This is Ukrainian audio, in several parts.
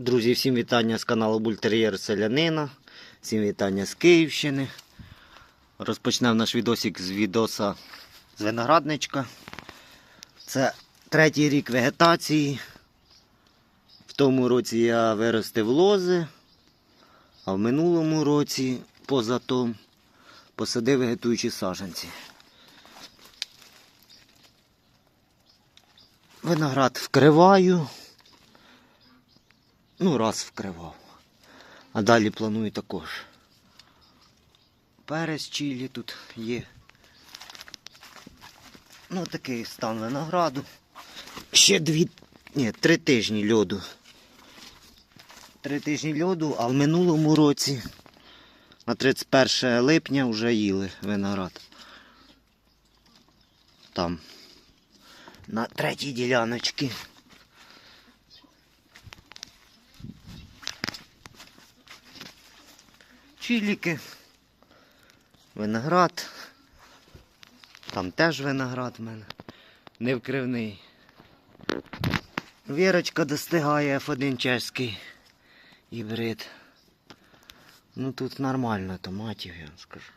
Друзі, всім вітання з каналу Бультер'єр Селянина. Всім вітання з Київщини. Розпочнемо наш відосик з відоса з виноградничка. Це третій рік вегетації. В тому році я виростив лози, а в минулому році, поза том, посадив вегетуючі саджанці. Виноград вкриваю. Ну, раз вкривав. А далі планую також. Перець чилі тут є. Ну, такий стан винограду. Ще дві, ні, три тижні льоду. Три тижні льоду, а в минулому році на 31 липня вже їли виноград. Там. На третій діляночці. Чиліки, виноград. Там теж виноград в мене. Невкривний. Вірочка достигає F1 чеський гібрид. Ну тут нормально томатів, я вам скажу.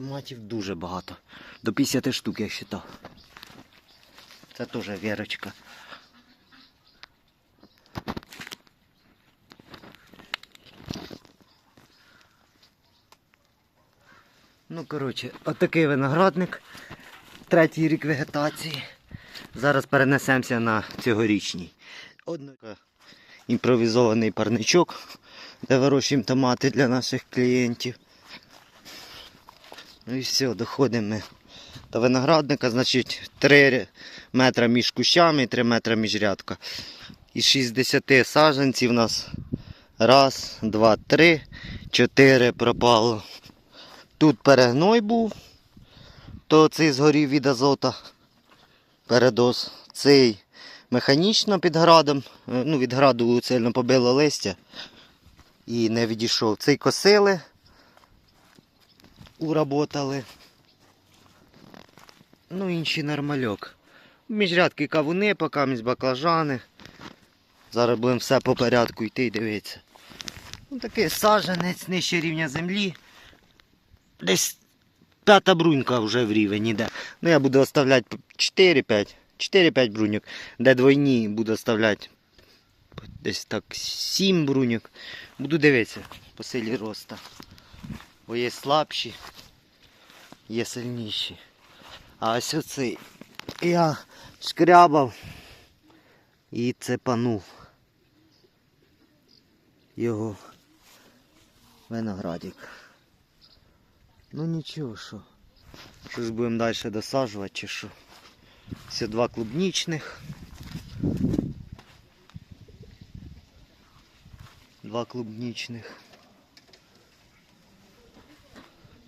Томатів дуже багато. До 50 штук я вважав. Це теж вірочка. Ну, коротше, отакий виноградник. Третій рік вегетації. Зараз перенесемося на цьогорічній. Одно... Імпровізований парничок, де вирощуємо томати для наших клієнтів. Ну і все, доходимо ми до виноградника, значить 3 метри між кущами і 3 метри між рядка. Із 60 саджанців у нас раз, два, три, чотири пропало. Тут перегной був, то цей згорів від азота. Передоз. Цей механічно під градом, е, ну від граду сильно побило листя і не відійшов. Цей косили уработали. Ну, інші нормальок. Міжрядки кавуни, покамість баклажани. Зараз будемо все по порядку йти і дивитися. Ну, такий саджанець нижче рівня землі. Десь п'ята брунька вже в рівень іде. Ну я буду оставляти 4-5. 4-5 бруньок. Де двойні буду оставляти десь так 7 бруньок. Буду дивитися по силі роста. Бо є слабші, є сильніші. А ось оцей я шкрябав і цепанув його виноградик. Ну нічого, що. Що ж будемо далі досаджувати чи що. Все два клубнічних. Два клубнічних.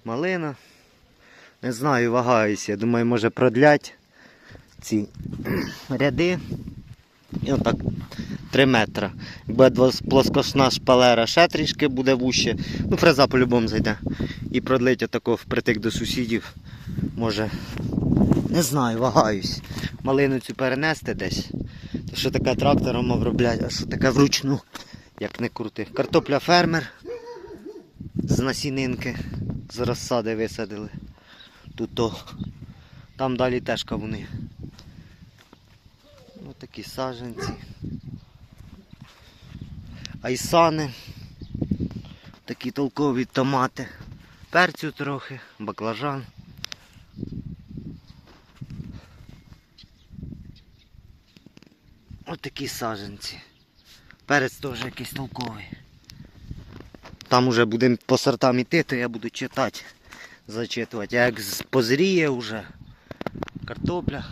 Малина. Не знаю, вагаюся. Думаю, може продлять ці ряди. І отак 3 метри. Якби плоскошна шпалера ще трішки буде вуще. Ну, фреза по-любому зайде. І продлить отако впритик до сусідів. Може. Не знаю, вагаюсь. Малину цю перенести десь. То що таке трактором оброблять, а що таке вручну, як не крути. Картопля фермер з насінинки з розсади висадили. Тут то. Там далі теж кавуни. Ось такі саджанці. Айсани. Такі толкові томати. Перцю трохи, баклажан. Ось такі саджанці. Перець теж якийсь толковий. Там уже будемо по сортам йти, то я буду читати, зачитувати. А як позріє вже картопля,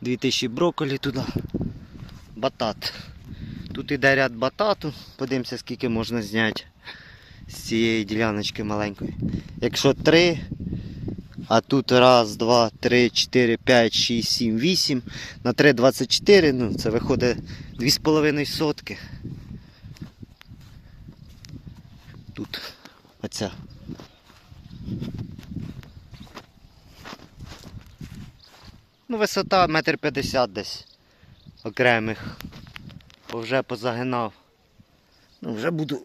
2000 брокколі туди, батат. Тут іде ряд батату, подивимося скільки можна зняти з цієї діляночки маленької. Якщо 3, а тут раз, два, три, чотири, п'ять, шість, сім, вісім. На 3 24, ну це виходить 2,5 сотки. Тут оця. Ну, висота метр п'ятдесят десь окремих. Бо вже позагинав. Ну, вже буду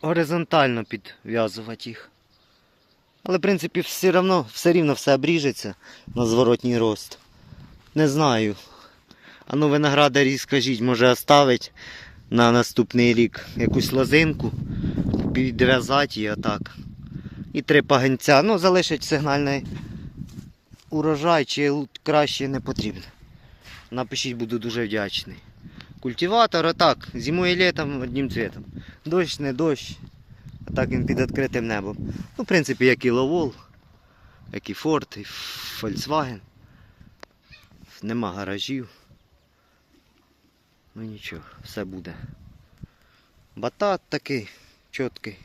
горизонтально підв'язувати їх. Але, в принципі, все рівно, все рівно все обріжеться на зворотній рост. Не знаю. А ну виноградарі скажіть, може оставить на наступний рік якусь лозинку, підв'язати її отак. І три пагінця. Ну, залишить сигнальний урожай, чи краще не потрібно. Напишіть, буду дуже вдячний. Культиватор отак, зимою і літом одним цвітом. Дощ, не дощ. А так він під відкритим небом. Ну, в принципі, як і Ловол, як і Ford, і Volkswagen. Нема гаражів. Ну нічого, все буде. Батат такий чіткий.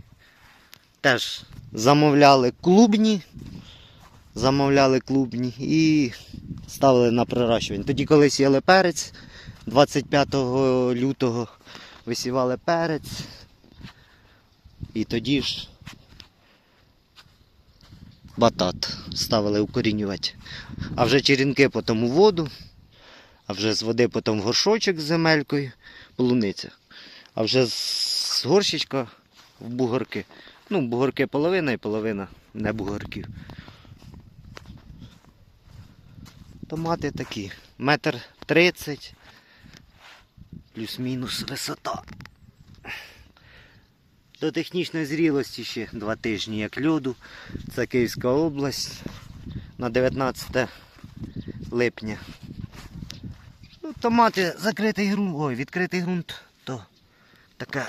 Теж замовляли клубні. Замовляли клубні і ставили на пророщування. Тоді, коли сіяли перець, 25 лютого висівали перець. І тоді ж батат ставили укорінювати. А вже черенки потім у воду, а вже з води потім в горшочок з земелькою, полуниця. А вже з горщичка в бугорки. Ну, бугорки половина і половина не бугорків. Томати такі. Метр тридцять. Плюс-мінус висота. До технічної зрілості ще два тижні як льоду. Це Київська область на 19 липня. Ну, томати закритий ґрунт, ой, відкритий ґрунт, то таке.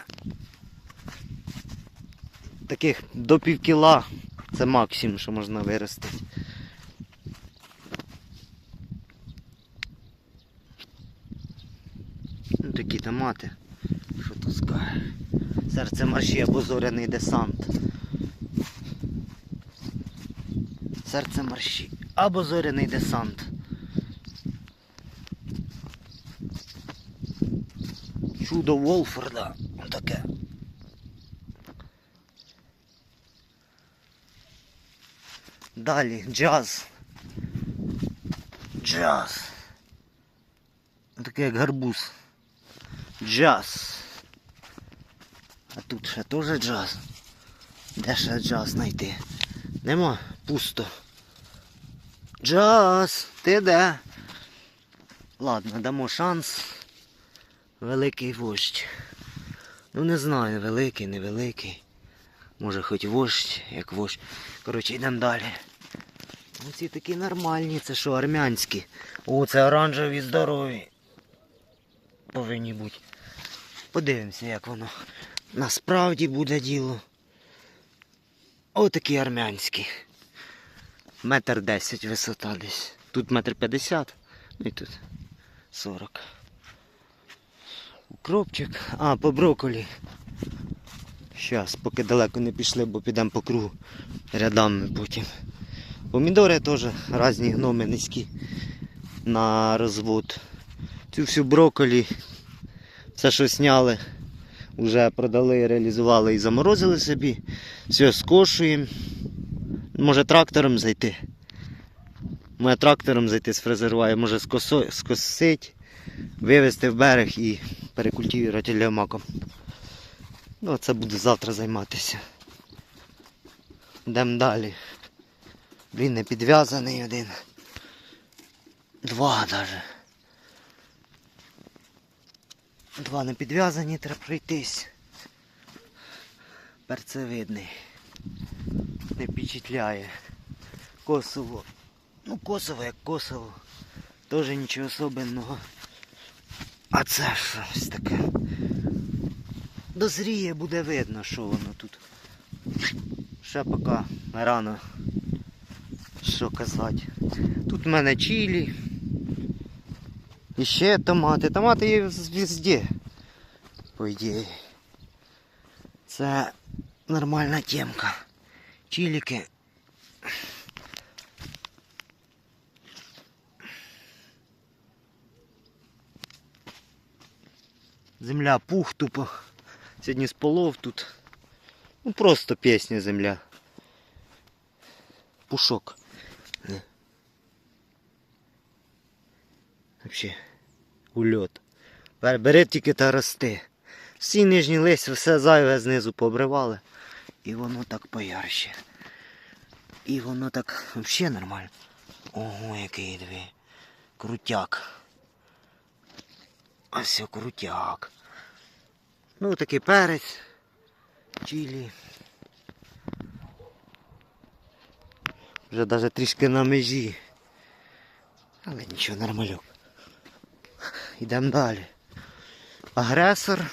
Таких до пів кіла це максимум, що можна виростити. Ну, такі томати. Що тут скаже? Серце марші або зоряний десант. Серце марші або зоряний десант. Чудо Волфорда. Таке. Далі джаз. Джаз. Таке як гарбуз. Джаз. А тут ще теж джаз. Де ще джаз знайти? Нема, пусто. Джаз, ти де? Ладно, дамо шанс. Великий вождь. Ну не знаю, великий, невеликий. Може хоч вождь, як вождь. Коротше, йдемо далі. Ну, ці такі нормальні, це що, армянські. О, це оранжеві здорові. Повинні бути. Подивимося, як воно насправді буде діло. Отакі армянські. Метр десять висота десь. Тут метр п'ятдесят, ну і тут сорок. Укропчик. А, по брокколі. Щас, поки далеко не пішли, бо підемо по кругу рядами потім. Помідори теж різні гноми низькі на розвод. Цю всю брокколі, все, що сняли, вже продали, реалізували і заморозили собі. Все, скошуємо. Може трактором зайти. Може трактором зайти сфрезерувати, може скосо, скосить, вивезти в берег і перекультивувати лямаком. Ну, це буду завтра займатися. Йдемо далі. Він не підв'язаний один. Два даже. Два не підв'язані, треба пройтись. Перцевидний. Не впечатляє. Косово. Ну, Косово як Косово. Теж нічого особенного. А це щось таке. Дозріє, буде видно, що воно тут. Ще поки рано. Що казати. Тут в мене чилі. І ще томати. Томати є везде. По ідеї. Це нормальна темка. Чиліки. Земля пух тупо. Сьогодні сполов тут. Ну просто пісня земля. Пушок. Не. Вообще. Ульот. Бер- Бери тільки та рости. Всі нижні листя, все зайве знизу побривали. І воно так поярще. І воно так взагалі нормально. Ого, який диви. Крутяк. А все крутяк. Ну такий перець. Чилі. Вже навіть трішки на межі. Але нічого, нормальок. Йдемо далі. Агресор.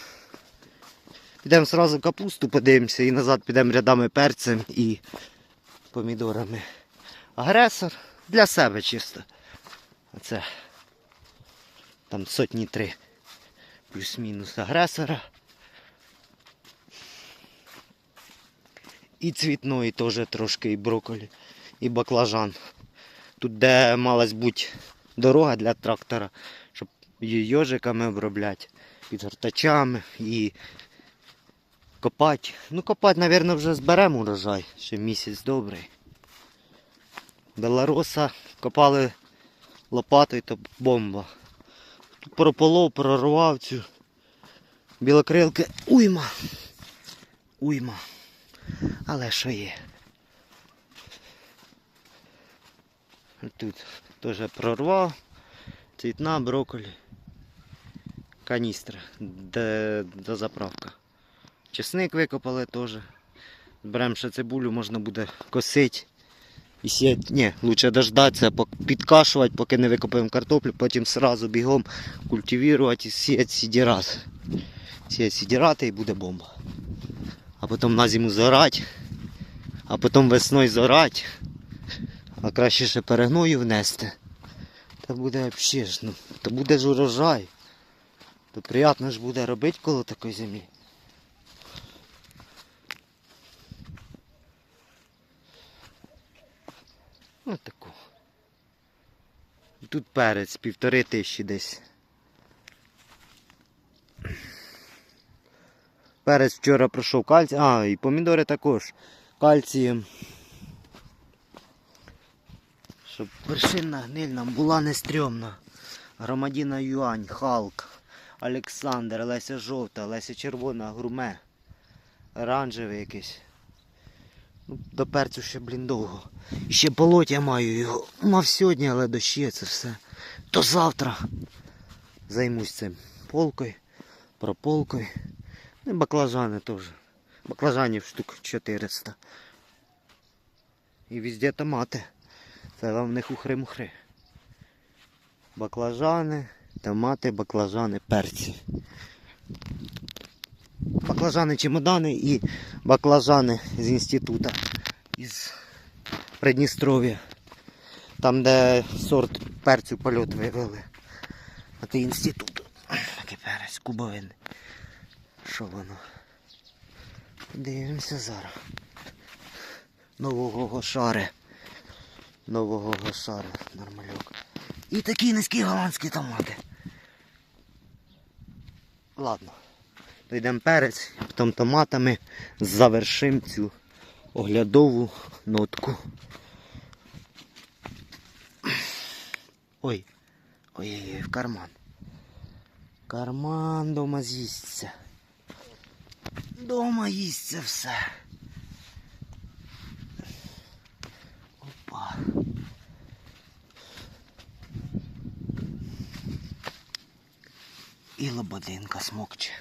Підемо одразу капусту подивимося і назад підемо рядами перцем і помідорами. Агресор для себе чисто. Оце там сотні три. Плюс-мінус агресора. І цвітної теж трошки, і брокколі, і баклажан. Тут де малась бути дорога для трактора, щоб її йожиками обробляти, під гортачами і копати. Ну копати, мабуть, вже зберемо урожай. Ще місяць добрий. Беларуса копали лопатою, то бомба. Прополов, прорвав цю білокрилки. Уйма. Уйма. Але що є? Тут теж прорвав. Цвітна, брокколі. Каністра, де, заправка. Чесник викопали теж. Беремо ще цибулю, можна буде косити. І сіяти. Ні, лучше дождатися, підкашувати, поки не викопаємо картоплю, потім сразу бігом культивувати і сіяти сідірат. Сіяти сідірати і буде бомба. А потім на зиму зорати, а потім весною зорати, а краще ще перегною внести. Та буде взагалі ж, ну, то буде ж урожай. То приємно ж буде робити коло такої землі. Ось таку. Тут перець півтори тисячі десь. Перець вчора пройшов кальцій. А, і помідори також. Кальцієм. Щоб вершинна гниль нам була не стрьомна. Громадіна Юань, Халк, Олександр, Леся Жовта, Леся Червона, Гурме. Оранжевий якийсь. Ну, до перцю ще, блін, довго. Ще полоть я маю його. Мав сьогодні, але дощі це все. То завтра займусь цим полкою, прополкою. І баклажани теж. Баклажанів штук 400. І везде томати. Це вам не хухри-мухри. Баклажани, томати, баклажани, перці. Баклажани чемодани і баклажани з інституту. Із Придністров'я. Там, де сорт перцю польот вивели. А ти інститут. Такий перець, кубовин. Що воно? Дивимося зараз. Нового гошари. Нового гошари, нормальок. І такі низькі голландські томати. Ладно. Дійдемо перець, потім томатами завершимо цю оглядову нотку. Ой, ой-ой-ой, в карман. Карман дома з'їсться. Дома їсться все. Опа. І лободинка смокче.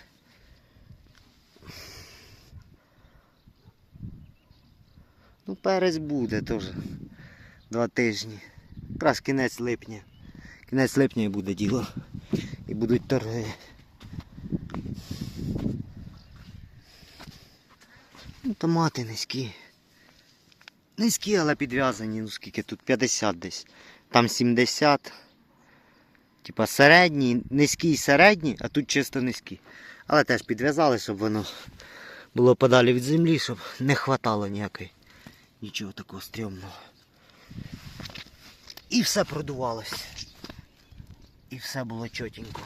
Ну, перець буде теж. Два тижні. Якраз кінець липня. Кінець липня і буде діло. І будуть торги. Томати низькі. Низькі, але підв'язані, ну скільки тут 50 десь. Там 70. Типа середні, низькі і середні, а тут чисто низькі. Але теж підв'язали, щоб воно було подалі від землі, щоб не хватало ніякої. Нічого такого стрьомного. І все продувалося. І все було чотенько.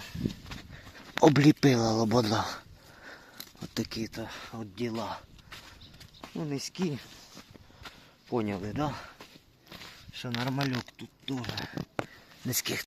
Обліпила лобода. От такі то от діла. Ну, низькі. Поняли, да? Що нормальок тут теж низьких